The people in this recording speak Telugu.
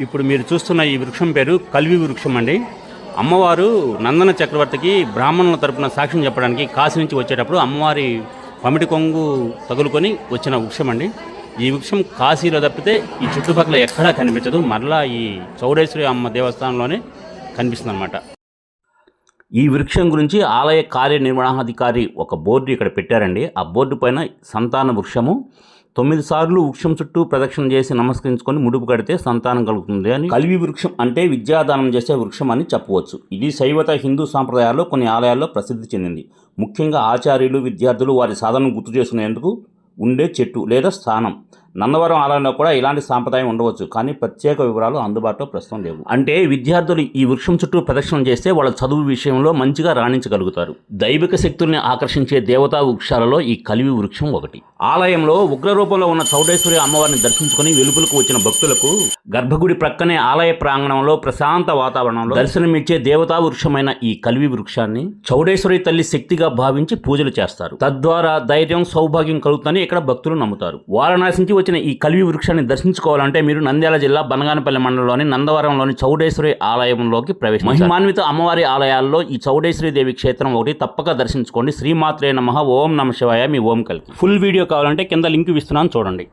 ఇప్పుడు మీరు చూస్తున్న ఈ వృక్షం పేరు కల్వి వృక్షం అండి. అమ్మవారు నందన చక్రవర్తికి బ్రాహ్మణుల తరపున సాక్ష్యం చెప్పడానికి కాశీ నుంచి వచ్చేటప్పుడు అమ్మవారి పమిటి కొంగు తగులుకొని వచ్చిన వృక్షం అండి. ఈ వృక్షం కాశీలో తప్పితే ఈ చుట్టుపక్కల ఎక్కడా కనిపించదు. మరలా ఈ చౌడేశ్వరి అమ్మ దేవస్థానంలోనే కనిపిస్తుంది అనమాట ఈ వృక్షం గురించి ఆలయ కార్యనిర్వహణాధికారి ఒక బోర్డు ఇక్కడ పెట్టారండి. ఆ బోర్డు పైన సంతాన వృక్షము తొమ్మిది సార్లు వృక్షం చుట్టూ ప్రదక్షిణ చేసి నమస్కరించుకొని ముడుపు కడితే సంతానం కలుగుతుంది అని కల్వి వృక్షం అంటే విద్యాదానం చేసే వృక్షం అని చెప్పవచ్చు. ఇది శైవత హిందూ సాంప్రదాయాల్లో కొన్ని ఆలయాల్లో ప్రసిద్ధి చెందింది. ముఖ్యంగా ఆచార్యులు విద్యార్థులు వారి సాధనను గుర్తు చేసుకునేందుకు ఉండే చెట్టు లేదా స్థానం. నందవరం ఆలయంలో కూడా ఇలాంటి సాంప్రదాయం ఉండవచ్చు. కానీ ప్రత్యేక వివరాలు అందుబాటులో ప్రస్తుతం లేవు. అంటే విద్యార్థులు ఈ వృక్షం చుట్టూ ప్రదర్శన చేస్తే వాళ్ళ చదువు విషయంలో మంచిగా రాణించగలుగుతారు. దైవిక శక్తుల్ని ఆకర్షించే దేవతా వృక్షాలలో ఈ కలివి వృక్షం ఒకటి. ఆలయంలో ఉగ్ర రూపంలో ఉన్న చౌడేశ్వరి అమ్మవారిని దర్శించుకుని వెలుపులకు వచ్చిన భక్తులకు గర్భగుడి ప్రక్కనే ఆలయ ప్రాంగణంలో ప్రశాంత వాతావరణంలో దర్శనమిచ్చే దేవతా వృక్షమైన ఈ కలివి వృక్షాన్ని చౌడేశ్వరి తల్లి శక్తిగా భావించి పూజలు చేస్తారు. తద్వారా ధైర్యం సౌభాగ్యం కలుగుతుందని ఇక్కడ భక్తులు నమ్ముతారు. వారణాసి నుంచి వచ్చిన ఈ కలివి వృక్షాన్ని దర్శించుకోవాలంటే మీరు నంద్యాల జిల్లా బనగానపల్లి మండలంలోని నందవరంలోని చౌడేశ్వరి ఆలయంలోకి ప్రవేశం మహిమాన్విత అమ్మవారి ఆలయాల్లో ఈ చౌడేశ్వరి దేవి క్షేత్రం ఒకటి. తప్పక దర్శించుకోండి. శ్రీమాత్రే నమః. ఓం నమ శివాయ. మీ ఓం కలిపి ఫుల్ వీడియో కావాలంటే కింద లింక్ ఇస్తున్నాను. చూడండి.